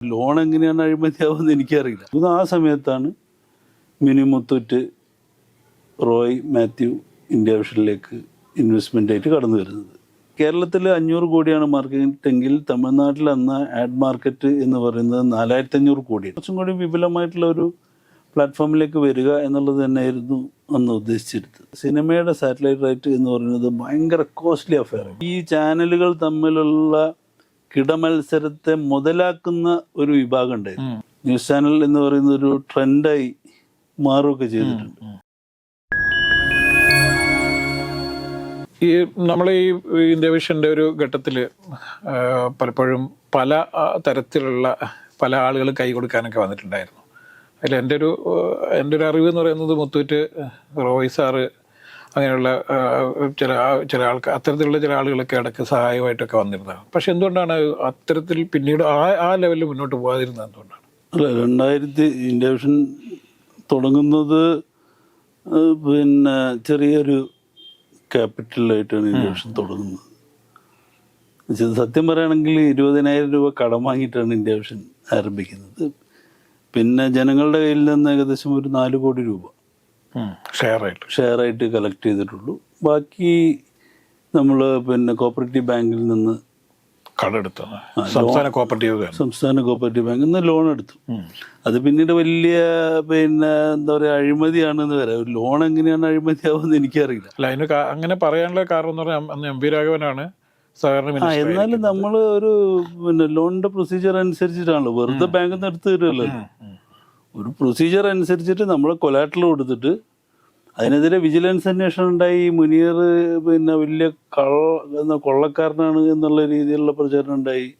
Loan എങ്ങനെയാണ് അഴിമതിയാവുമെന്ന് എനിക്കറിയില്ല. ഇത് ആ സമയത്താണ് മിനി മുത്തൂറ്റ് റോയ് മാത്യു ഇന്ത്യ വിഷനിലേക്ക് ഇൻവെസ്റ്റ്മെന്റായിട്ട് കടന്നു വരുന്നത്. കേരളത്തിൽ അഞ്ഞൂറ് കോടിയാണ് മാർക്കറ്റ് എങ്കിൽ തമിഴ്നാട്ടിൽ അന്ന് ആഡ് മാർക്കറ്റ് എന്ന് പറയുന്നത് നാലായിരത്തി അഞ്ഞൂറ് കോടിയാണ് കുറച്ചും കൂടി വിപുലമായിട്ടുള്ള ഒരു പ്ലാറ്റ്ഫോമിലേക്ക് വരിക എന്നുള്ളത് തന്നെയായിരുന്നു അന്ന് ഉദ്ദേശിച്ചിരുന്നത്. സിനിമയുടെ സാറ്റലൈറ്റ് റൈറ്റ് എന്ന് പറയുന്നത് ഭയങ്കര കോസ്റ്റ്ലി അഫെയർ ഈ ചാനലുകൾ തമ്മിലുള്ള കിടമത്സരത്തെ മുതലാക്കുന്ന ഒരു വിഭാഗം ഉണ്ടായിരുന്നു ന്യൂസ് ചാനൽ എന്ന് പറയുന്ന ഒരു ട്രെൻഡായി മാറുകയൊക്കെ ചെയ്തിട്ടുണ്ട്. ഈ നമ്മൾ ഈ ഇന്ത്യ വിഷന്റെ ഒരു ഘട്ടത്തിൽ പലപ്പോഴും പല തരത്തിലുള്ള പല ആളുകൾ കൈ കൊടുക്കാനൊക്കെ വന്നിട്ടുണ്ടായിരുന്നു. അതിൽ എന്റെ ഒരു എന്റെ ഒരു അറിവ് എന്ന് പറയുന്നത് മുത്തൂറ്റ് റോയ് സാറ് അങ്ങനെയുള്ള ചില ചില ആൾക്കാർ അത്തരത്തിലുള്ള ചില ആളുകളൊക്കെ ഇടയ്ക്ക് സഹായമായിട്ടൊക്കെ വന്നിരുന്നത്. പക്ഷെ എന്തുകൊണ്ടാണ് അത്തരത്തിൽ പിന്നീട് ആ ആ ലെവലിൽ മുന്നോട്ട് പോകാതിരുന്നത് എന്തുകൊണ്ടാണ്? അല്ല രണ്ടായിരത്തി ഇൻഡക്ഷൻ തുടങ്ങുന്നത് പിന്നെ ചെറിയൊരു ക്യാപിറ്റലായിട്ടാണ് ഇൻഡക്ഷൻ തുടങ്ങുന്നത്. സത്യം പറയുകയാണെങ്കിൽ ഇരുപതിനായിരം രൂപ കടം വാങ്ങിയിട്ടാണ് ഇൻഡക്ഷൻ ആരംഭിക്കുന്നത്. പിന്നെ ജനങ്ങളുടെ കയ്യിൽ നിന്ന് ഏകദേശം ഒരു നാല് കോടി രൂപ. ഷെയർ ആയിട്ട് ഷെയറായിട്ട് കളക്ട് ചെയ്തിട്ടുള്ളൂ. ബാക്കി നമ്മൾ പിന്നെ കോപ്പറേറ്റീവ് ബാങ്കിൽ നിന്ന് കടെടുത്തത്. സംസ്ഥാന കോപ്പറേറ്റീവ് സംസ്ഥാന കോപ്പറേറ്റീവ് ബാങ്കിൽ നിന്ന് ലോൺ എടുത്തു. അത് പിന്നീട് വലിയ പിന്നെ എന്താ പറയുക അഴിമതിയാണെന്ന് വരെ. ഒരു ലോൺ എങ്ങനെയാണ് അഴിമതിയാവുമെന്ന് എനിക്കറിയില്ല. അല്ല അതിന് അങ്ങനെ പറയാനുള്ള കാരണം എന്ന് പറഞ്ഞാൽ അന്ന് എം പി രാഘവനാണ് ആ എന്നാലും നമ്മൾ ഒരു പിന്നെ ലോണിന്റെ പ്രൊസീജിയർ അനുസരിച്ചിട്ടാണല്ലോ. വെറുതെ ബാങ്കിൽ നിന്ന് എടുത്തു തരുമല്ലോ ഒരു പ്രൊസീജിയർ അനുസരിച്ചിട്ട് നമ്മൾ കൊലാറ്റൽ കൊടുത്തിട്ട് അതിനെതിരെ വിജിലൻസ് അന്വേഷണം ഉണ്ടായി. മുനീർ പിന്നെ വലിയ കള്ള കൊള്ളക്കാരനാണ് എന്നുള്ള രീതിയിലുള്ള പ്രചാരണം ഉണ്ടായി.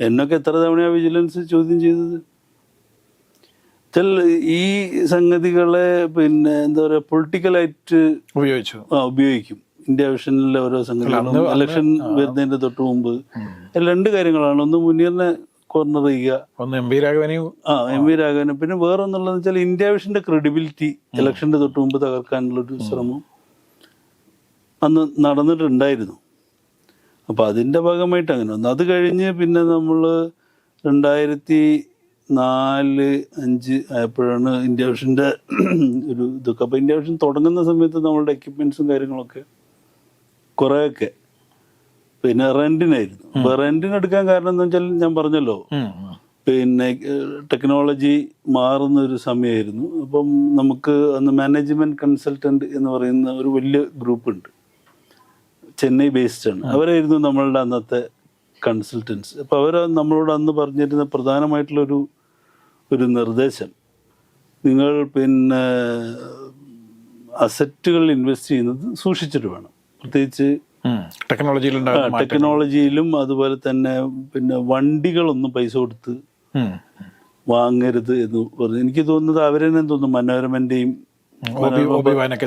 എന്നൊക്കെ എത്ര തവണയാണ് വിജിലൻസ് ചോദ്യം ചെയ്തത്? ചില ഈ സംഗതികളെ പിന്നെ എന്താ പറയുക പൊളിറ്റിക്കലായിട്ട് ഉപയോഗിച്ചു. ആ, ഉപയോഗിക്കും. ഇന്ത്യ വിഷനിലെ ഓരോ സംഗതികളും ഇലക്ഷൻ വരുന്നതിന്റെ തൊട്ട് മുമ്പ്. രണ്ട് കാര്യങ്ങളാണ്. ഒന്ന് മുനീറിനെ കോർണർ ചെയ്യുക ഒന്ന് എം വി രാഘവനെയും ആ എം വി രാഘവനെ. പിന്നെ വേറെ ഒന്നുള്ളതെന്ന് വെച്ചാൽ ഇന്ത്യ വിഷന്റെ ക്രെഡിബിലിറ്റി ഇലക്ഷന്റെ തൊട്ട് മുമ്പ് തകർക്കാനുള്ളൊരു ശ്രമം അന്ന് നടന്നിട്ടുണ്ടായിരുന്നു. അപ്പൊ അതിന്റെ ഭാഗമായിട്ട് അങ്ങനെ വന്നു. അത് കഴിഞ്ഞ് പിന്നെ നമ്മൾ രണ്ടായിരത്തി നാല് അഞ്ച് ആയപ്പോഴാണ് ഇന്ത്യ വിഷന്റെ ഒരു ഇതൊക്കെ. അപ്പൊ ഇന്ത്യ വിഷൻ തുടങ്ങുന്ന സമയത്ത് നമ്മളുടെ എക്യുപ്മെന്റ്സും കാര്യങ്ങളൊക്കെ കുറേയൊക്കെ പിന്നെ റെന്റിനായിരുന്നു. അപ്പൊ റെന്റിന് എടുക്കാൻ കാരണം എന്താ വെച്ചാൽ ഞാൻ പറഞ്ഞല്ലോ. പിന്നെ ടെക്നോളജി മാറുന്ന ഒരു സമയമായിരുന്നു അപ്പം നമുക്ക് അന്ന് മാനേജ്മെന്റ് കൺസൾട്ടന്റ് എന്ന് പറയുന്ന ഒരു വലിയ ഗ്രൂപ്പ് ഉണ്ട് ചെന്നൈ ബേസ്ഡ് ആണ്. അവരായിരുന്നു നമ്മളുടെ അന്നത്തെ കൺസൾട്ടൻസ്. അപ്പോൾ അവർ നമ്മളോട് അന്ന് പറഞ്ഞിരുന്ന പ്രധാനമായിട്ടുള്ളൊരു ഒരു നിർദ്ദേശം. നിങ്ങൾ പിന്നെ അസറ്റുകൾ ഇൻവെസ്റ്റ് ചെയ്യുന്നത് സൂക്ഷിച്ചിട്ട് വേണം. പ്രത്യേകിച്ച് മാറ്റം. ടെക്നോളജിയിലും അതുപോലെ തന്നെ പിന്നെ വണ്ടികളൊന്നും പൈസ കൊടുത്ത് വാങ്ങരുത് എന്ന് പറഞ്ഞു. എനിക്ക് തോന്നുന്നത് അവരെന്നെ തോന്നുന്നു മനോരമന്റെയും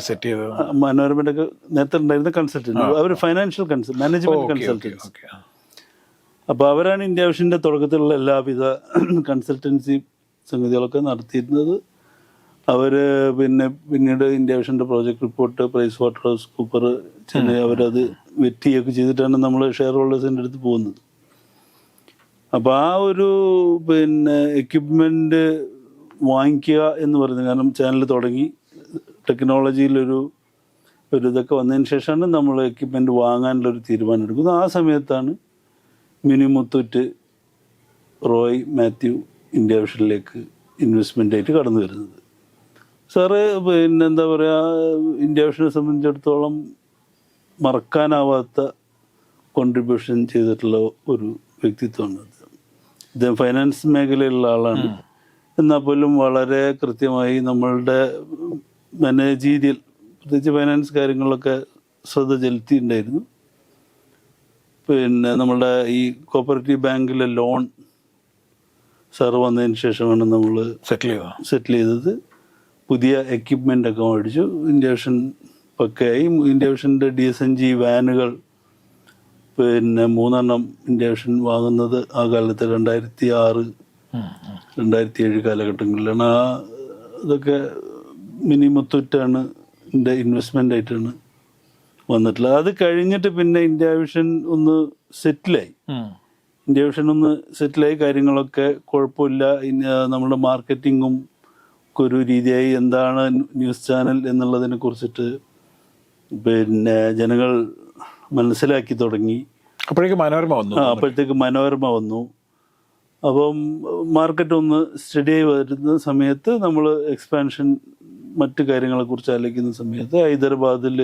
സെറ്റ് ചെയ്തത് നേരത്തെ ഉണ്ടായിരുന്ന കൺസൾട്ടന്റ് അവർ ഫൈനാൻഷ്യൽ കൺസൾട്ട് മാനേജ്മെന്റ് കൺസൾട്ടൻസ് അപ്പോൾ അപ്പൊ അവരാണ് ഇന്ത്യ വിഷന്റെ തുടക്കത്തിലുള്ള എല്ലാവിധ കൺസൾട്ടൻസി സംഗതികളൊക്കെ നടത്തിയിരുന്നത്. അവർ പിന്നെ പിന്നീട് India വിഷന്റെ project report Price Water House Cooper Chennai അവരത് വെറ്റിയൊക്കെ ചെയ്തിട്ടാണ് നമ്മൾ ഷെയർ ഹോൾഡേഴ്സിന്റെ അടുത്ത് പോകുന്നത്. അപ്പോൾ ആ ഒരു പിന്നെ എക്യുപ്മെന്റ് വാങ്ങിക്കുക എന്ന് പറയുന്നത് കാരണം ചാനൽ തുടങ്ങി. ടെക്നോളജിയിലൊരു ഒരു ഇതൊക്കെ വന്നതിന് ശേഷമാണ് നമ്മൾ എക്യുപ്മെന്റ് വാങ്ങാനുള്ളൊരു തീരുമാനം എടുക്കുന്നത്. ആ സമയത്താണ് മിനി മുത്തൂറ്റ് റോയ് മാത്യു ഇന്ത്യ വിഷനിലേക്ക് ഇൻവെസ്റ്റ്മെന്റായിട്ട് കടന്നു വരുന്നത്. സാറ് പിന്നെന്താ പറയുക ഇന്ത്യ വിഷനെ സംബന്ധിച്ചിടത്തോളം മറക്കാനാവാത്ത കോൺട്രിബ്യൂഷൻ ചെയ്തിട്ടുള്ള ഒരു വ്യക്തിത്വമാണ് അദ്ദേഹം. ഫൈനാൻസ് മേഖലയിലുള്ള ആളാണ്. എന്നാൽ പോലും വളരെ കൃത്യമായി നമ്മളുടെ മാനേജീരിയൽ പ്രത്യേകിച്ച് ഫൈനാൻസ് കാര്യങ്ങളിലൊക്കെ ശ്രദ്ധ ചെലുത്തിയിട്ടുണ്ടായിരുന്നു. പിന്നെ നമ്മളുടെ ഈ കോപ്പറേറ്റീവ് ബാങ്കിലെ ലോൺ സാറ് വന്നതിന് ശേഷമാണ് നമ്മൾ സെറ്റിൽ ചെയ്യുക സെറ്റിൽ ചെയ്തത്. പുതിയ എക്യുപ്മെന്റ് ഒക്കെ മേടിച്ചു. India Vision പക്കയായി India D S N G വാനുകൾ പിന്നെ മൂന്നെണ്ണം ഇന്ത്യ വിഷൻ വാങ്ങുന്നത് ആ കാലത്ത് രണ്ടായിരത്തി ആറ്. രണ്ടായിരത്തി ഏഴ് കാലഘട്ടങ്ങളിലാണ്. ആ ഇതൊക്കെ മിനി മുത്തുറ്റാണ് എന്റെ ഇൻവെസ്റ്റ്മെന്റ് ആയിട്ടാണ് വന്നിട്ടുള്ളത്. അത് കഴിഞ്ഞിട്ട് പിന്നെ ഇന്ത്യ വിഷൻ ഒന്ന് സെറ്റിലായി ഇന്ത്യവിഷൻ ഇന്ത്യ വിഷൻ ഒന്ന് സെറ്റിലായി കാര്യങ്ങളൊക്കെ കുഴപ്പമില്ല. നമ്മുടെ മാർക്കറ്റിങ്ങും ഒരു രീതിയായി എന്താണ് ന്യൂസ് ചാനൽ എന്നുള്ളതിനെ കുറിച്ചിട്ട് പിന്നെ ജനങ്ങൾ മനസ്സിലാക്കി തുടങ്ങി. അപ്പോഴേക്ക് മനോരമ വന്നു അപ്പോഴത്തേക്ക് മനോരമ വന്നു. അപ്പം മാർക്കറ്റ് ഒന്ന് സ്റ്റഡി ആയി വരുന്ന സമയത്ത് നമ്മൾ എക്സ്പാൻഷൻ മറ്റു കാര്യങ്ങളെക്കുറിച്ച് ആലോചിക്കുന്ന സമയത്ത് ഹൈദരാബാദിൽ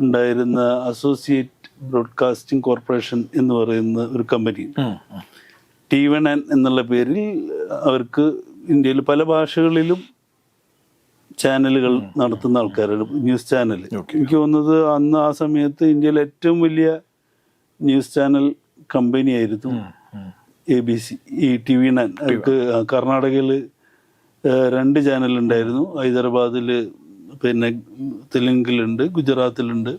ഉണ്ടായിരുന്ന അസോസിയേറ്റ് ബ്രോഡ്കാസ്റ്റിംഗ് കോർപ്പറേഷൻ എന്ന് പറയുന്ന ഒരു കമ്പനി. ടി വൺ എൻ എന്നുള്ള പേരിൽ അവർക്ക് ഇന്ത്യയിൽ പല ഭാഷകളിലും ചാനലുകൾ നടത്തുന്ന ആൾക്കാരാണ് ന്യൂസ് ചാനൽ. എനിക്ക് തോന്നുന്നത് അന്ന് ആ സമയത്ത് ഇന്ത്യയിലെ ഏറ്റവും വലിയ ന്യൂസ് ചാനൽ കമ്പനി ആയിരുന്നു എ ബി സി ഈ ടി വി നയൻ. അവർക്ക് കർണാടകയിൽ രണ്ട് ചാനൽ ഉണ്ടായിരുന്നു ഹൈദരാബാദിൽ പിന്നെ തെലുങ്കിലുണ്ട് ഗുജറാത്തിലുണ്ട്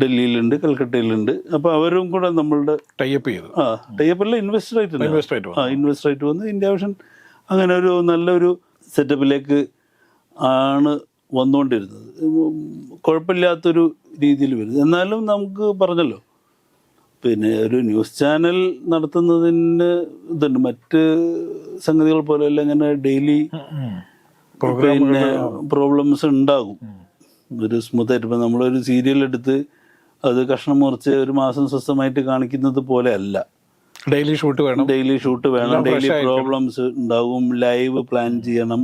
ഡൽഹിയിലുണ്ട് കൽക്കട്ടയിലുണ്ട്. അപ്പോൾ അവരും കൂടെ നമ്മളുടെ ടൈപ്പ് ചെയ്തു. ആ ടൈപ്പ് അല്ല ഇൻവെസ്റ്റർ ആയിട്ട് ആ ഇൻവെസ്റ്റർ ആയിട്ട് വന്ന്. ഇന്ത്യ വിഷൻ അങ്ങനെ ഒരു നല്ലൊരു സെറ്റപ്പിലേക്ക് ആണ് വന്നുകൊണ്ടിരുന്നത്. കുഴപ്പമില്ലാത്തൊരു രീതിയിൽ വരുന്നത് എന്നാലും നമുക്ക് പറഞ്ഞല്ലോ. പിന്നെ ഒരു ന്യൂസ് ചാനൽ നടത്തുന്നതിന് ഇതുണ്ട്. മറ്റ് സംഗതികൾ പോലെയല്ല ഇങ്ങനെ ഡെയിലി. പിന്നെ പ്രോബ്ലംസ് ഉണ്ടാകും. ഒരു സ്മൂത്തായിട്ട് ഇപ്പം നമ്മളൊരു സീരിയൽ എടുത്ത് അത് കഷ്ണം മുറിച്ച് ഒരു മാസം സ്വസ്ഥമായിട്ട് കാണിക്കുന്നത് പോലെ അല്ല ഡെയിലി ഷൂട്ട് വേണം. ഡെയിലി ഷൂട്ട് വേണം. ഡെയിലി പ്രോബ്ലംസ് ഉണ്ടാകും. ലൈവ് പ്ലാൻ ചെയ്യണം.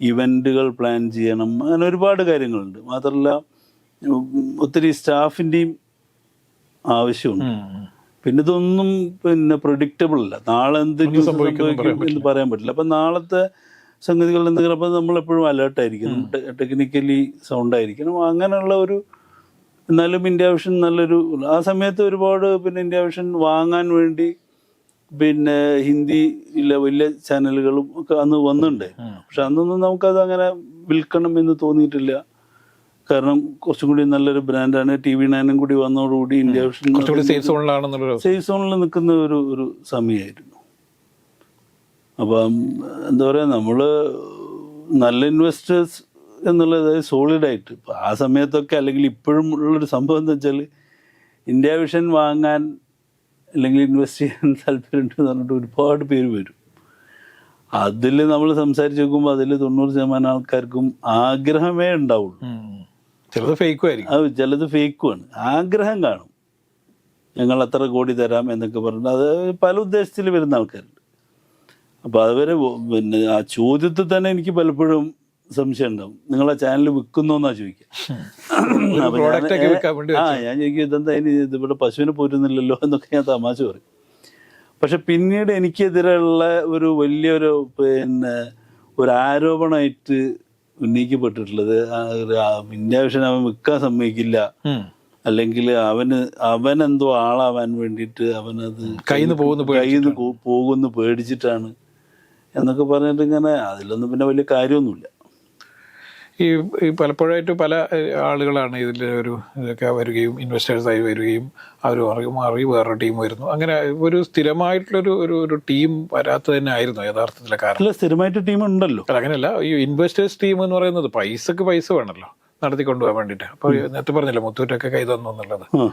ഇവന്റുകൾ പ്ലാൻ ചെയ്യണം. അങ്ങനെ ഒരുപാട് കാര്യങ്ങളുണ്ട്. മാത്രമല്ല ഒത്തിരി സ്റ്റാഫിന്റെയും ആവശ്യമുണ്ട്. പിന്നെ ഇതൊന്നും പിന്നെ പ്രൊഡിക്റ്റബിൾ അല്ല. നാളെ എന്തെങ്കിലും സംഭവിക്കും എന്ന് പറയാൻ പറ്റില്ല. അപ്പം നാളത്തെ സംഗതികൾ എന്തെങ്കിലും അപ്പം നമ്മളെപ്പോഴും അലേർട്ടായിരിക്കണം ടെക്നിക്കലി സൗണ്ട് ആയിരിക്കണം അങ്ങനെയുള്ള ഒരു എന്നാലും ഇന്ത്യ വിഷൻ നല്ലൊരു ആ സമയത്ത് ഒരുപാട് പിന്നെ ഇന്ത്യ വിഷൻ വാങ്ങാൻ വേണ്ടി പിന്നെ ഹിന്ദിയിലെ വലിയ ചാനലുകളും ഒക്കെ അന്ന് വന്നിട്ടുണ്ട് പക്ഷെ അന്നൊന്നും നമുക്കത് അങ്ങനെ വിൽക്കണം എന്ന് തോന്നിയിട്ടില്ല. കാരണം കുറച്ചും കൂടി നല്ലൊരു ബ്രാൻഡാണ്. ടി വി നയനും കൂടി വന്നതോടുകൂടി ഇന്ത്യ വിഷൻ സേഫ് സേഫ് സോണിൽ നിൽക്കുന്ന ഒരു ഒരു സമയമായിരുന്നു അപ്പം എന്താ പറയുക നമ്മൾ നല്ല ഇൻവെസ്റ്റേഴ്സ് എന്നുള്ളത് സോളിഡായിട്ട് ഇപ്പം ആ സമയത്തൊക്കെ അല്ലെങ്കിൽ ഇപ്പോഴും ഉള്ളൊരു സംഭവം എന്താ വെച്ചാൽ ഇന്ത്യ വിഷൻ വാങ്ങാൻ അല്ലെങ്കിൽ ഇൻവെസ്റ്റ് ചെയ്യാൻ താല്പര്യമുണ്ട് എന്ന് പറഞ്ഞിട്ട് ഒരുപാട് പേര് വരും. അതിൽ നമ്മൾ സംസാരിച്ച് നോക്കുമ്പോൾ അതിൽ തൊണ്ണൂറ് ശതമാനം ആൾക്കാർക്കും ആഗ്രഹമേ ഉണ്ടാവുള്ളൂ. ചിലത് ഫേക്കും ആയിരിക്കും. അത് ചിലത് ഫേക്കുമാണ്. ആഗ്രഹം കാണും. ഞങ്ങൾ അത്ര കോടി തരാം എന്നൊക്കെ പറഞ്ഞിട്ട് അത് പല ഉദ്ദേശത്തിൽ വരുന്ന ആൾക്കാരുണ്ട്. അപ്പോൾ അതുവരെ പിന്നെ ആ ചോദ്യത്തിൽ തന്നെ എനിക്ക് പലപ്പോഴും സംശയം ഉണ്ടാവും നിങ്ങളെ ചാനൽ വിൽക്കുന്നോന്നാ ചോദിക്കുക ആ ഞാൻ ചോദിക്കും ഇതെന്താ ഇനി ഇതിവിടെ പശുവിനെ പോരുന്നില്ലല്ലോ? എന്നൊക്കെ ഞാൻ തമാശ പറയും. പക്ഷെ പിന്നീട് എനിക്കെതിരെയുള്ള ഒരു വലിയൊരു പിന്നെ ഒരു ആരോപണമായിട്ട് ഉന്നയിക്കപ്പെട്ടിട്ടുള്ളത് ആ ഇന്ത്യാവിഷൻ അവൻ വിൽക്കാൻ സമ്മതിക്കില്ല. അല്ലെങ്കിൽ അവന് അവൻ എന്തോ ആളാവാൻ വേണ്ടിയിട്ട് അവനത് കയ്യിൽ പോകുന്നു കയ്യിൽ നിന്ന് പോകുന്നു പേടിച്ചിട്ടാണ്. എന്നൊക്കെ പറഞ്ഞിട്ട് ഇങ്ങനെ അതിലൊന്നും പിന്നെ വലിയ കാര്യമൊന്നുമില്ല. ഈ ഈ പലപ്പോഴായിട്ട് പല ആളുകളാണ് ഇതിൽ ഒരു ഇതൊക്കെ വരികയും ഇൻവെസ്റ്റേഴ്സായി വരികയും അവർ മാറി മാറി വേറൊരു ടീം വരുന്നു. അങ്ങനെ ഒരു സ്ഥിരമായിട്ടുള്ളൊരു ഒരു ഒരു ടീം വരാത്തത് തന്നെ ആയിരുന്നു യഥാർത്ഥത്തിലെ കാരണം. അല്ല സ്ഥിരമായിട്ട് ടീം ഉണ്ടല്ലോ. അങ്ങനെയല്ല. ഈ ഇൻവെസ്റ്റേഴ്സ് ടീം എന്ന് പറയുന്നത് പൈസക്ക് പൈസ വേണമല്ലോ നടത്തിക്കൊണ്ടുപോകാൻ വേണ്ടിയിട്ട്. അപ്പോൾ നേരത്തെ പറഞ്ഞില്ല മുത്തൂറ്റൊക്കെ കൈ തന്നു എന്നുള്ളത്. അപ്പോൾ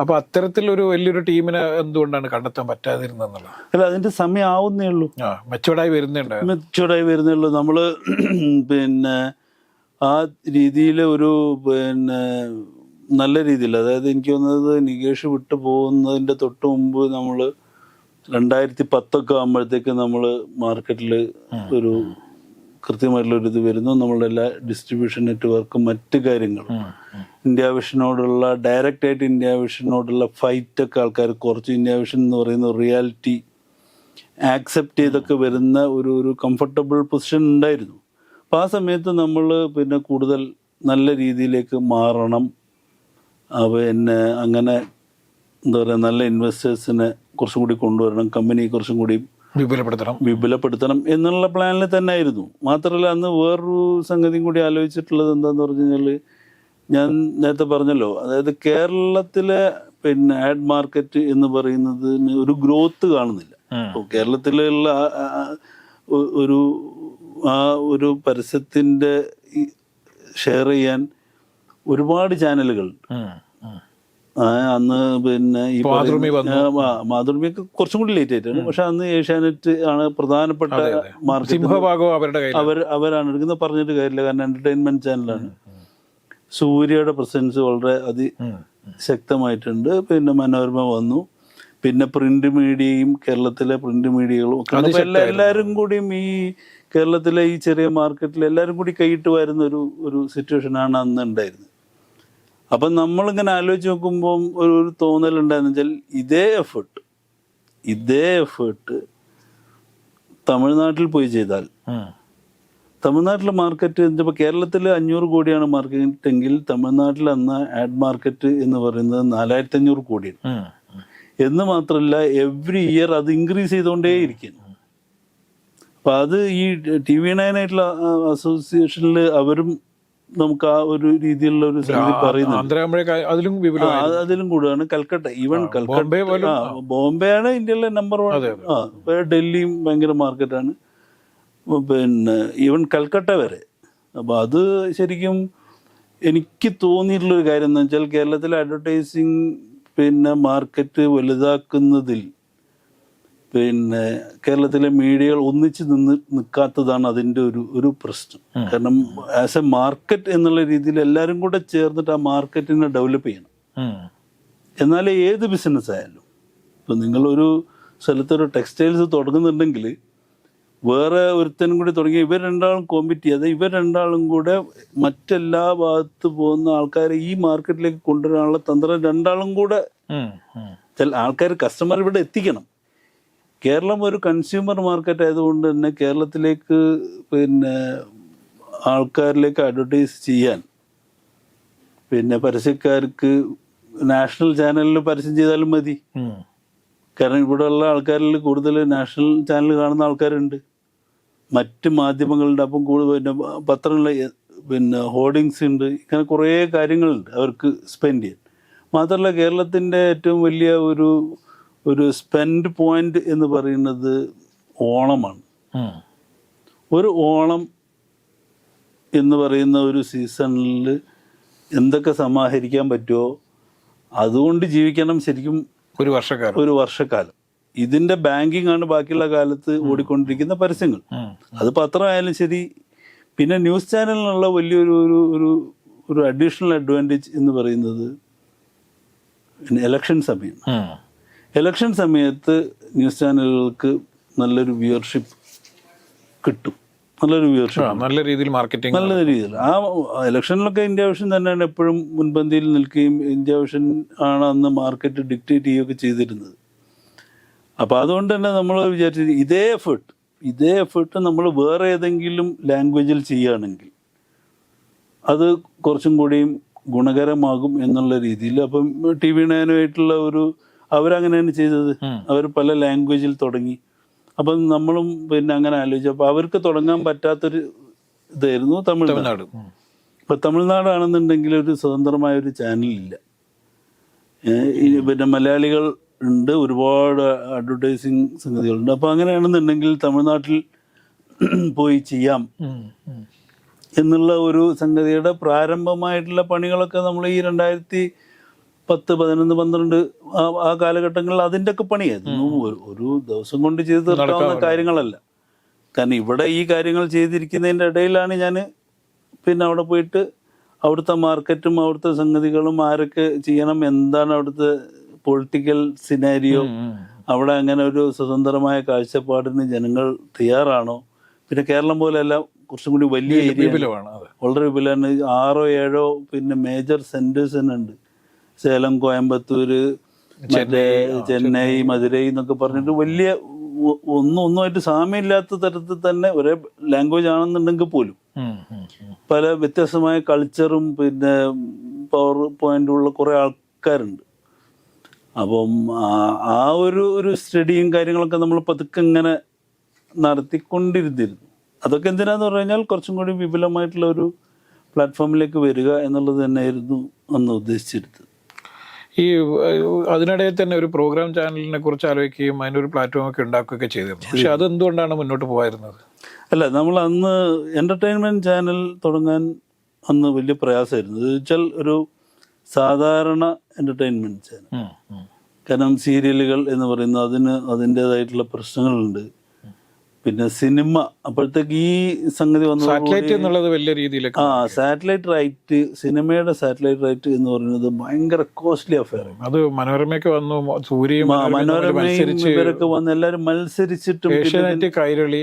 അപ്പൊ അത്തരത്തിലൊരു വലിയൊരു ടീമിനെ എന്തുകൊണ്ടാണ് കണ്ടെത്താൻ പറ്റാതിരുന്നത് അല്ല അതിന്റെ സമയം ആവുന്നേ ഉള്ളൂ. ആ വരുന്നേ വരുന്നുണ്ട് മെച്ചുവർഡായി വരുന്നേ ഉള്ളൂ. നമ്മൾ പിന്നെ ആ രീതിയിൽ ഒരു പിന്നെ നല്ല രീതിയിൽ അതായത് എനിക്ക് തോന്നുന്നത് നികേഷ് വിട്ടു പോകുന്നതിന്റെ തൊട്ട് മുമ്പ് നമ്മൾ രണ്ടായിരത്തി പത്തൊക്കെ ആകുമ്പോഴത്തേക്ക് നമ്മൾ മാർക്കറ്റിൽ ഒരു കൃത്യമായിട്ടുള്ള ഒരു ഇത് വരുന്നു. നമ്മളുടെ എല്ലാ ഡിസ്ട്രിബ്യൂഷൻ നെറ്റ്വർക്കും മറ്റ് കാര്യങ്ങളും. ഇന്ത്യ വിഷനോടുള്ള ഡയറക്റ്റ് ആയിട്ട് ഇന്ത്യ വിഷനോടുള്ള ഫൈറ്റൊക്കെ ആൾക്കാർ കുറച്ച് ഇന്ത്യ വിഷൻ എന്ന് പറയുന്ന റിയാലിറ്റി ആക്സെപ്റ്റ് ചെയ്തൊക്കെ വരുന്ന ഒരു ഒരു കംഫർട്ടബിൾ പൊസിഷൻ ഉണ്ടായിരുന്നു. അപ്പോൾ ആ സമയത്ത് നമ്മൾ പിന്നെ കൂടുതൽ നല്ല രീതിയിലേക്ക് മാറണം. പിന്നെ അങ്ങനെ എന്താ പറയുക നല്ല ഇൻവെസ്റ്റേഴ്സിനെ കുറച്ചും കൂടി കൊണ്ടുവരണം കമ്പനി കുറച്ചും കൂടി വിപുലപ്പെടുത്തണം. വിപുലപ്പെടുത്തണം എന്നുള്ള പ്ലാനിൽ തന്നെ ആയിരുന്നു മാത്രമല്ല അന്ന് വേറൊരു സംഗതിയും കൂടി ആലോചിച്ചിട്ടുള്ളത് എന്താന്ന് പറഞ്ഞു കഴിഞ്ഞാൽ ഞാൻ നേരത്തെ പറഞ്ഞല്ലോ അതായത് കേരളത്തിലെ പിന്നെ ആഡ് മാർക്കറ്റ് എന്ന് പറയുന്നതിന് ഒരു ഗ്രോത്ത് കാണുന്നില്ല. കേരളത്തിലുള്ള ഒരു ആ ഒരു പരസ്യത്തിന്റെ ഷെയർ ചെയ്യാൻ ഒരുപാട് ചാനലുകൾ അന്ന് പിന്നെ ഈ മാതൃഭൂമിയൊക്കെ കുറച്ചും കൂടി ലേറ്റ് ആയിട്ടാണ് പക്ഷെ അന്ന് ഏഷ്യാനെറ്റ് ആണ് പ്രധാനപ്പെട്ട മാർക്കറ്റ് അവർ അവരാണ് എടുക്കുന്നത്. പറഞ്ഞിട്ട് കാര്യമില്ല. കാരണം എന്റർടൈൻമെന്റ് ചാനലാണ് സൂര്യയുടെ പ്രസൻസ് വളരെ അതിശക്തമായിട്ടുണ്ട് പിന്നെ മനോരമ വന്നു. പിന്നെ പ്രിന്റ് മീഡിയയും കേരളത്തിലെ പ്രിന്റ് മീഡിയകളും എല്ലാവരും കൂടിയും ഈ കേരളത്തിലെ ഈ ചെറിയ മാർക്കറ്റിൽ എല്ലാവരും കൂടി കൈയിട്ട് വരുന്ന ഒരു ഒരു സിറ്റുവേഷനാണ് അന്ന് ഉണ്ടായിരുന്നത്. അപ്പം നമ്മളിങ്ങനെ ആലോചിച്ച് നോക്കുമ്പം ഒരു ഒരു തോന്നലുണ്ടായെന്ന് വെച്ചാൽ ഇതേ എഫേർട്ട് ഇതേ എഫേർട്ട് തമിഴ്നാട്ടിൽ പോയി ചെയ്താൽ. തമിഴ്നാട്ടിലെ മാർക്കറ്റ് ഇപ്പോൾ കേരളത്തിൽ അഞ്ഞൂറ് കോടിയാണ് മാർക്കറ്റ് എങ്കിൽ തമിഴ്നാട്ടിൽ അന്ന് ആഡ് മാർക്കറ്റ് എന്ന് പറയുന്നത് നാലായിരത്തി അഞ്ഞൂറ് കോടിയാണ്. എന്ന് മാത്രമല്ല എവ്രി ഇയർ അത് ഇൻക്രീസ് ചെയ്തുകൊണ്ടേയിരിക്കും ഇരിക്കുന്നു. അപ്പൊ അത് ഈ ടി വി നയനായിട്ടുള്ള അസോസിയേഷനിൽ അവരും നമുക്ക് ആ ഒരു രീതിയിലുള്ള ഒരു സംഗതി പറയുന്നു അതിലും കൂടുതലാണ്. കൽക്കട്ട ഈവൻ കൽക്കട്ട. ബോംബെ ആണ് ഇന്ത്യയിലെ നമ്പർ വൺ ആ ഡൽഹിയും ഭയങ്കര മാർക്കറ്റാണ്. പിന്നെ ഈവൻ കൽക്കട്ട വരെ. അപ്പോൾ അത് ശരിക്കും എനിക്ക് തോന്നിയിട്ടുള്ള ഒരു കാര്യം എന്ന് വെച്ചാൽ കേരളത്തിലെ അഡ്വർടൈസിങ് പിന്നെ മാർക്കറ്റ് വലുതാക്കുന്നതിൽ പിന്നെ കേരളത്തിലെ മീഡിയകൾ ഒന്നിച്ച് നിന്ന് നിൽക്കാത്തതാണ് അതിന്റെ ഒരു ഒരു പ്രശ്നം. കാരണം ആസ് എ മാർക്കറ്റ് എന്നുള്ള രീതിയിൽ എല്ലാവരും കൂടെ ചേർന്നിട്ട് ആ മാർക്കറ്റിനെ ഡെവലപ്പ് ചെയ്യണം. എന്നാലേ ഏത് ബിസിനസ് ആയാലും. ഇപ്പം നിങ്ങളൊരു സ്ഥലത്തൊരു ടെക്സ്റ്റൈൽസ് തുടങ്ങുന്നുണ്ടെങ്കിൽ വേറെ ഒരുത്തനും കൂടി തുടങ്ങി ഇവർ രണ്ടാളും കോമ്പറ്റ് ചെയ്യാതെ ഇവർ രണ്ടാളും കൂടെ മറ്റെല്ലാ ഭാഗത്ത് പോകുന്ന ആൾക്കാരെ ഈ മാർക്കറ്റിലേക്ക് കൊണ്ടുവരാനുള്ള തന്ത്രം രണ്ടാളും കൂടെ. ചില ആൾക്കാർ കസ്റ്റമർ ഇവിടെ എത്തിക്കണം കേരളം ഒരു കൺസ്യൂമർ മാർക്കറ്റ് ആയതുകൊണ്ട് തന്നെ കേരളത്തിലേക്ക് പിന്നെ ആൾക്കാരിലേക്ക് അഡ്വർടൈസ് ചെയ്യാൻ പിന്നെ പരസ്യക്കാർക്ക് നാഷണൽ ചാനലിൽ പരസ്യം ചെയ്താലും മതി. കാരണം ഇവിടെയുള്ള ആൾക്കാരിൽ കൂടുതൽ നാഷണൽ ചാനൽ കാണുന്ന ആൾക്കാരുണ്ട് മറ്റ് മാധ്യമങ്ങളുടെ അപ്പം കൂടുതൽ പിന്നെ പത്രങ്ങളിലെ പിന്നെ ഹോർഡിങ്സ് ഉണ്ട്. ഇങ്ങനെ കുറേ കാര്യങ്ങളുണ്ട് അവർക്ക് സ്പെൻഡ് ചെയ്യാൻ. മാത്രമല്ല കേരളത്തിന്റെ ഏറ്റവും വലിയ ഒരു ഒരു സ്പെൻഡ് പോയിന്റ് എന്ന് പറയുന്നത് ഓണമാണ്. ഒരു ഓണം എന്ന് പറയുന്ന ഒരു സീസണിൽ എന്തൊക്കെ സമാഹരിക്കാൻ പറ്റുമോ അതുകൊണ്ട് ജീവിക്കണം ശരിക്കും ഒരു വർഷക്കാലം. ഒരു വർഷക്കാലം. ഇതിന്റെ ബാങ്കിങ് ആണ് ബാക്കിയുള്ള കാലത്ത് ഓടിക്കൊണ്ടിരിക്കുന്ന പരസ്യങ്ങൾ. അത് പത്രമായാലും ശരി പിന്നെ ന്യൂസ് ചാനലിനുള്ള വലിയൊരു ഒരു ഒരു ഒരു അഡീഷണൽ അഡ്വാന്റേജ് എന്ന് പറയുന്നത് എലക്ഷൻ സമയം. എലക്ഷൻ സമയത്ത് ന്യൂസ് ചാനലുകൾക്ക് നല്ലൊരു വ്യൂവർഷിപ്പ് കിട്ടും. നല്ലൊരു വ്യൂവർഷിപ്പ് നല്ല രീതിയിൽ മാർക്കറ്റിംഗ് നല്ല രീതിയിൽ. ആ ഇലക്ഷനിലൊക്കെ ഇന്ത്യ വിഷൻ തന്നെയാണ് എപ്പോഴും മുൻപന്തിയിൽ നിൽക്കുകയും ഇന്ത്യ വിഷൻ ആണ് അന്ന് മാർക്കറ്റ് ഡിക്റ്റേറ്റ് ചെയ്യുകയൊക്കെ ചെയ്തിരുന്നത്. അപ്പോൾ അതുകൊണ്ട് തന്നെ നമ്മൾ വിചാരിച്ചത് ഇതേ എഫേർട്ട് ഇതേ എഫേർട്ട് നമ്മൾ വേറെ ഏതെങ്കിലും ലാംഗ്വേജിൽ ചെയ്യുകയാണെങ്കിൽ അത് കുറച്ചും കൂടിയും ഗുണകരമാകും എന്നുള്ള രീതിയിൽ. അപ്പം ടി വി നയനുമായിട്ടുള്ള ഒരു അവരങ്ങനെയാണ് ചെയ്തത്. അവർ പല ലാംഗ്വേജിൽ തുടങ്ങി. അപ്പം നമ്മളും പിന്നെ അങ്ങനെ ആലോചിച്ചു. അപ്പം അവർക്ക് തുടങ്ങാൻ പറ്റാത്തൊരു ഇതായിരുന്നു തമിഴ്നാട്. ഇപ്പം. തമിഴ്നാടാണെന്നുണ്ടെങ്കിൽ ഒരു സ്വതന്ത്രമായ ഒരു ചാനലില്ല പിന്നെ മലയാളികൾ ഉണ്ട് ഒരുപാട് അഡ്വർടൈസിങ് സംഗതികളുണ്ട്. അപ്പോൾ അങ്ങനെയാണെന്നുണ്ടെങ്കിൽ തമിഴ്നാട്ടിൽ പോയി ചെയ്യാം. എന്നുള്ള ഒരു സംഗതിയുടെ പ്രാരംഭമായിട്ടുള്ള പണികളൊക്കെ നമ്മൾ ഈ രണ്ടായിരത്തി പത്ത് പതിനൊന്ന് പന്ത്രണ്ട് ആ- കാലഘട്ടങ്ങളിൽ അതിന്റെ ഒക്കെ പണിയായിരുന്നു ഒരു ഒരു ദിവസം കൊണ്ട് ചെയ്ത് തീർക്കാവുന്ന കാര്യങ്ങളല്ല. കാരണം ഇവിടെ ഈ കാര്യങ്ങൾ ചെയ്തിരിക്കുന്നതിന്റെ ഇടയിലാണ് ഞാൻ പിന്നെ അവിടെ പോയിട്ട് അവിടുത്തെ മാർക്കറ്റും അവിടുത്തെ സംഗതികളും ആരൊക്കെ ചെയ്യണം എന്താണ് അവിടുത്തെ പൊളിറ്റിക്കൽ സിനാരിയോ. അവിടെ അങ്ങനെ ഒരു സ്വതന്ത്രമായ കാഴ്ചപ്പാടിന് ജനങ്ങൾ തയ്യാറാണോ? പിന്നെ കേരളം പോലെയല്ല കുറച്ചും കൂടി വലിയ ഏരിയ വളരെ വിപുലമാണ്. ആറോ ഏഴോ പിന്നെ മേജർ സെന്റേഴ്സ് തന്നെ ഉണ്ട്. സേലം കോയമ്പത്തൂര് മറ്റേ ചെന്നൈ മധുരൈ എന്നൊക്കെ പറഞ്ഞിട്ട് വലിയ ഒന്നും ഒന്നുമായിട്ട് സാമ്യമില്ലാത്ത തരത്തിൽ തന്നെ ഒരേ ലാംഗ്വേജ് ആണെന്നുണ്ടെങ്കിൽ പോലും. പല വ്യത്യസ്തമായ കൾച്ചറും പിന്നെ പവർ പോയിന്റുള്ള കുറേ ആൾക്കാരുണ്ട്. അപ്പം ആ- ഒരു ഒരു സ്റ്റഡിയും കാര്യങ്ങളൊക്കെ നമ്മൾ പതുക്കെ ഇങ്ങനെ നടത്തിക്കൊണ്ടിരുന്നിരുന്നു. അതൊക്കെ എന്തിനാന്ന് പറഞ്ഞു കഴിഞ്ഞാൽ കുറച്ചും കൂടി വിപുലമായിട്ടുള്ള ഒരു പ്ലാറ്റ്ഫോമിലേക്ക് വരിക എന്നുള്ളത് തന്നെയായിരുന്നു അന്ന് ഉദ്ദേശിച്ചിരുന്നത്. ഈ അതിനിടയിൽ തന്നെ ഒരു പ്രോഗ്രാം ചാനലിനെ കുറിച്ച് ആലോചിക്കുകയും അതിനൊരു പ്ലാറ്റ്ഫോം ഒക്കെ ഉണ്ടാക്കുകയൊക്കെ ചെയ്തിരുന്നു. പക്ഷെ അതെന്തുകൊണ്ടാണ് മുന്നോട്ട് പോയിരുന്നത് അല്ല നമ്മൾ അന്ന് എന്റർടൈൻമെന്റ് ചാനൽ തുടങ്ങാൻ അന്ന് വലിയ പ്രയാസമായിരുന്നു. എന്ന് വെച്ചാൽ ഒരു സാധാരണ എന്റർടൈൻമെന്റ് ചാനൽ. കാരണം സീരിയലുകൾ എന്ന് പറയുന്നത് അതിന് അതിന്റെതായിട്ടുള്ള പ്രശ്നങ്ങളുണ്ട്. പിന്നെ സിനിമ അപ്പോഴത്തേക്ക് ഈ സംഗതി വന്നു സാറ്റലൈറ്റ് എന്നുള്ളത് വലിയ രീതിയിലൊക്കെ ആ സാറ്റലൈറ്റ് റൈറ്റ് സിനിമയുടെ സാറ്റലൈറ്റ് റൈറ്റ് എന്ന് പറയുന്നത് ഭയങ്കര കോസ്റ്റ്ലി അഫയർ അത് മനോരമയ്ക്ക് വന്നു സൂര്യയും മത്സരിച്ച് ഇവരൊക്കെ വന്ന് എല്ലാവരും മത്സരിച്ചിട്ടും കൈരളി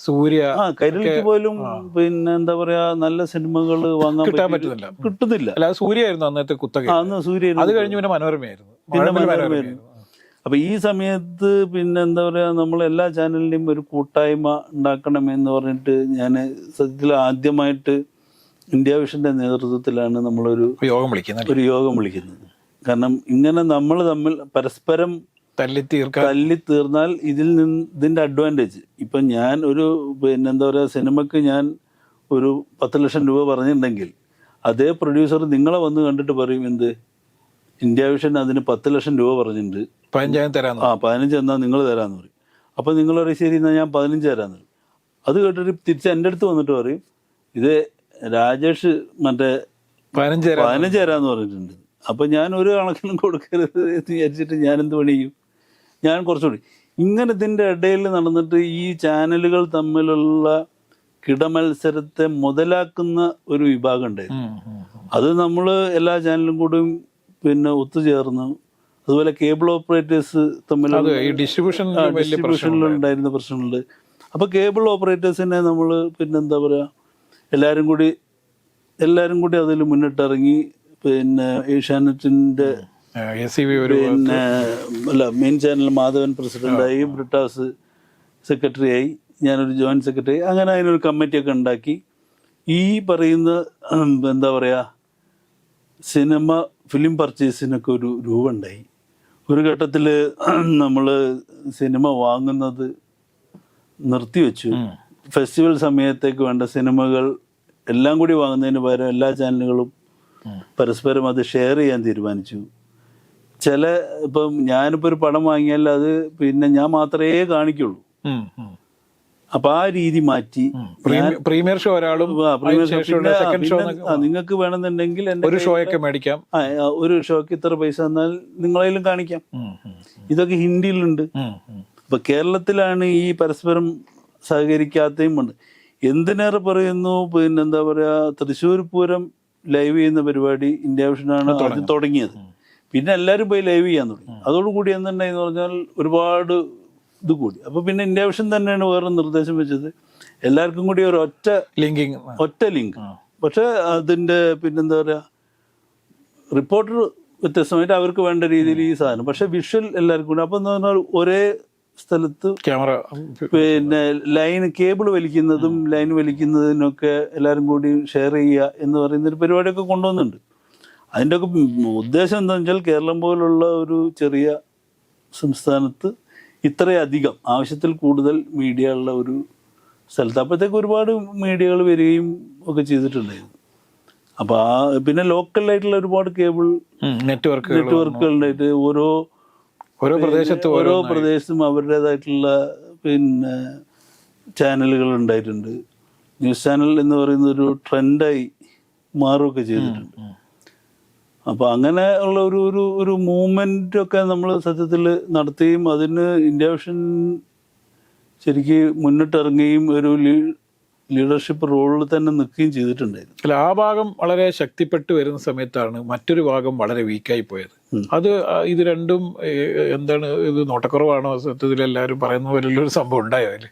സൂര്യ ആ കൈരളിക്ക് പോലും പിന്നെ എന്താ പറയാ നല്ല സിനിമകൾ വാങ്ങാൻ കിട്ടാൻ പറ്റി- പറ്റുന്നില്ല കിട്ടുന്നില്ല. അല്ല സൂര്യായിരുന്നു അന്നത്തെ കുത്തക അന്ന് സൂര്യ അത് കഴിഞ്ഞ് പിന്നെ മനോരമയായിരുന്നു. പിന്നെ മനോരമയായിരുന്നു. അപ്പൊ ഈ സമയത്ത് പിന്നെ എന്താ പറയാ നമ്മൾ എല്ലാ ചാനലിന്റെയും ഒരു കൂട്ടായ്മ ഉണ്ടാക്കണം എന്ന് പറഞ്ഞിട്ട് ഞാൻ സത്യത്തിൽ ആദ്യമായിട്ട് ഇന്ത്യ വിഷന്റെ നേതൃത്വത്തിലാണ് നമ്മളൊരു യോഗം വിളിക്കുന്നത് ഒരു യോഗം വിളിക്കുന്നത്. കാരണം ഇങ്ങനെ നമ്മൾ തമ്മിൽ പരസ്പരം തല്ലി തീർക്കാൻ. തല്ലി തീർന്നാൽ ഇതിൽ നിന്ന് ഇതിന്റെ അഡ്വാന്റേജ് ഇപ്പൊ ഞാൻ ഒരു പിന്നെ എന്താ പറയുക സിനിമക്ക് ഞാൻ ഒരു പത്ത് ലക്ഷം രൂപ പറഞ്ഞിട്ടുണ്ടെങ്കിൽ അതേ പ്രൊഡ്യൂസർ നിങ്ങളെ വന്ന് കണ്ടിട്ട് പറയും എന്ത്? ഇന്ത്യ വിഷൻ അതിന് പത്ത് ലക്ഷം രൂപ പറഞ്ഞിട്ടുണ്ട്. പതിനഞ്ചായിരം തരാന്ന് ആ പതിനഞ്ച് എന്നാൽ നിങ്ങൾ തരാമെന്ന് പറയും. അപ്പോൾ നിങ്ങൾ പറയും ശരി എന്നാൽ ഞാൻ പതിനഞ്ച് തരാമെന്ന് പറയും. അത് കേട്ടിട്ട് തിരിച്ച് എന്റെ അടുത്ത് വന്നിട്ട് പറയും ഇത് രാജേഷ് മറ്റേ പതിനഞ്ച് തരാം പതിനഞ്ച് തരാമെന്ന് പറഞ്ഞിട്ടുണ്ട്. അപ്പോൾ ഞാൻ ഒരു കണക്കിനും കൊടുക്കരുത് എന്ന് വിചാരിച്ചിട്ട് ഞാൻ എന്ത് പണി ചെയ്യും ഞാൻ കുറച്ചുകൂടി. ഇങ്ങനെ ഇതിന്റെ ഇടയിൽ നടന്നിട്ട് ഈ ചാനലുകൾ തമ്മിലുള്ള കിടമത്സരത്തെ മുതലാക്കുന്ന ഒരു വിഭാഗം ഉണ്ടായിരുന്നു. അത് നമ്മൾ എല്ലാ ചാനലും കൂടിയും പിന്നെ ഒത്തുചേർന്ന് അതുപോലെ കേബിൾ ഓപ്പറേറ്റേഴ്സ് തമ്മിൽ ഡിസ്ട്രിബ്യൂഷനിലുണ്ടായിരുന്ന ഈ ഡിസ്ട്രിബ്യൂഷൻ വലിയ പ്രശ്നം ഡിസ്ട്രിബ്യൂഷനിൽ പ്രശ്നമുണ്ട്. അപ്പോൾ കേബിൾ ഓപ്പറേറ്റേഴ്സിനെ നമ്മൾ പിന്നെ എന്താ പറയുക എല്ലാവരും കൂടി എല്ലാവരും കൂടി അതിൽ മുന്നിട്ടിറങ്ങി പിന്നെ ഏഷ്യാനെറ്റിന്റെ പിന്നെ അല്ല മെയിൻ ചാനൽ മാധവൻ പ്രസിഡന്റായി ബ്രിട്ടാസ് സെക്രട്ടറി ആയി ഞാനൊരു ജോയിന്റ് സെക്രട്ടറി അങ്ങനെ അതിനൊരു കമ്മിറ്റിയൊക്കെ ഉണ്ടാക്കി. ഈ പറയുന്ന എന്താ പറയുക സിനിമ ഫിലിം പർച്ചേസിനൊക്കെ ഒരു രൂപ ഉണ്ടായി ഒരു ഘട്ടത്തിൽ നമ്മൾ സിനിമ വാങ്ങുന്നത് നിർത്തിവെച്ചു. ഫെസ്റ്റിവൽ സമയത്തേക്ക് വേണ്ട സിനിമകൾ എല്ലാം കൂടി വാങ്ങുന്നതിന് പകരം എല്ലാ ചാനലുകളും പരസ്പരം അത് ഷെയർ ചെയ്യാൻ തീരുമാനിച്ചു. ചില ഇപ്പം ഞാനിപ്പോൾ ഒരു പടം വാങ്ങിയാൽ അത് പിന്നെ ഞാൻ മാത്രമേ കാണിക്കുള്ളൂ. അപ്പൊ ആ രീതി മാറ്റി പ്രീമിയർ- ഷോ ഒരാളും നിങ്ങൾക്ക് വേണമെന്നുണ്ടെങ്കിൽ ഒരു ഷോയൊക്കെ മേടിക്കാം. ഒരു ഷോക്ക് ഇത്ര പൈസ തന്നാൽ നിങ്ങളതിലും കാണിക്കാം. ഇതൊക്കെ ഹിന്ദിയിലുണ്ട്. അപ്പൊ കേരളത്തിലാണ് ഈ പരസ്പരം സഹകരിക്കാത്തയും ഉണ്ട്. എന്തിനേറെ പറയുന്നു? പിന്നെന്താ പറയാ തൃശ്ശൂർ പൂരം ലൈവ് ചെയ്യുന്ന പരിപാടി ഇന്ത്യ വിഷനാണ് ആദ്യം തുടങ്ങിയത്. പിന്നെ എല്ലാവരും പോയി ലൈവ് ചെയ്യാൻ തുടങ്ങി. അതോടുകൂടി എന്തുണ്ടായെന്ന് പറഞ്ഞാൽ ഒരുപാട് ഇത് കൂടി. അപ്പൊ പിന്നെ ഇന്ത്യ വിഷൻ തന്നെയാണ് വേറെ നിർദ്ദേശം വെച്ചത്. എല്ലാവർക്കും കൂടി ഒരു ഒറ്റ ലിങ്കിങ് ഒറ്റ ലിങ്ക് പക്ഷെ അതിന്റെ പിന്നെന്താ പറയാ റിപ്പോർട്ടർ വ്യത്യസ്തമായിട്ട് അവർക്ക് വേണ്ട രീതിയിൽ ഈ സാധനം. പക്ഷെ വിഷ്വൽ എല്ലാവർക്കും കൂടി. അപ്പൊ എന്താ പറഞ്ഞാൽ ഒരേ സ്ഥലത്ത് ക്യാമറ പിന്നെ ലൈൻ കേബിൾ വലിക്കുന്നതും ലൈൻ വലിക്കുന്നതിനൊക്കെ എല്ലാവരും കൂടി ഷെയർ ചെയ്യുക എന്ന് പറയുന്ന ഒരു പരിപാടിയൊക്കെ കൊണ്ടുവന്നിട്ടുണ്ട്. അതിന്റെ ഒക്കെ ഉദ്ദേശം എന്താണെന്ന് വെച്ചാൽ കേരളം പോലുള്ള ഒരു ചെറിയ സംസ്ഥാനത്ത് ഇത്രയധികം ആവശ്യത്തിൽ കൂടുതൽ മീഡിയ ഉള്ള ഒരു സ്ഥലത്ത്. അപ്പോഴത്തേക്ക് ഒരുപാട് മീഡിയകൾ വരികയും ഒക്കെ ചെയ്തിട്ടുണ്ടായിരുന്നു. അപ്പോൾ ആ പിന്നെ ലോക്കലായിട്ടുള്ള ഒരുപാട് കേബിൾ നെറ്റ്വർക്ക് നെറ്റ്വർക്കുകളുണ്ടായിട്ട് ഓരോ ഓരോ പ്രദേശത്തും ഓരോ പ്രദേശത്തും അവരുടേതായിട്ടുള്ള പിന്നെ ചാനലുകൾ ഉണ്ടായിട്ടുണ്ട്. ന്യൂസ് ചാനൽ എന്ന് പറയുന്ന ഒരു ട്രെൻഡായി മാറുകയൊക്കെ ചെയ്തിട്ടുണ്ട്. അപ്പോൾ അങ്ങനെ ഉള്ള ഒരു ഒരു ഒരു മൂവ്മെന്റ് ഒക്കെ നമ്മൾ സത്യത്തിൽ നടത്തുകയും അതിന് ഇന്ത്യ വിഷൻ ശരിക്ക് മുന്നിട്ടിറങ്ങുകയും ഒരു ലീഡർഷിപ്പ് റോളിൽ തന്നെ നിൽക്കുകയും ചെയ്തിട്ടുണ്ടായിരുന്നു. അല്ല ആ ഭാഗം വളരെ ശക്തിപ്പെട്ട് വരുന്ന സമയത്താണ് മറ്റൊരു ഭാഗം വളരെ വീക്കായി പോയത്. അത് ഇത് രണ്ടും എന്താണ് ഇത് നോട്ടക്കുറവാണോ സത്യത്തിൽ എല്ലാവരും പറയുന്ന പോലുള്ളൊരു സംഭവം ഉണ്ടായോ അതിൽ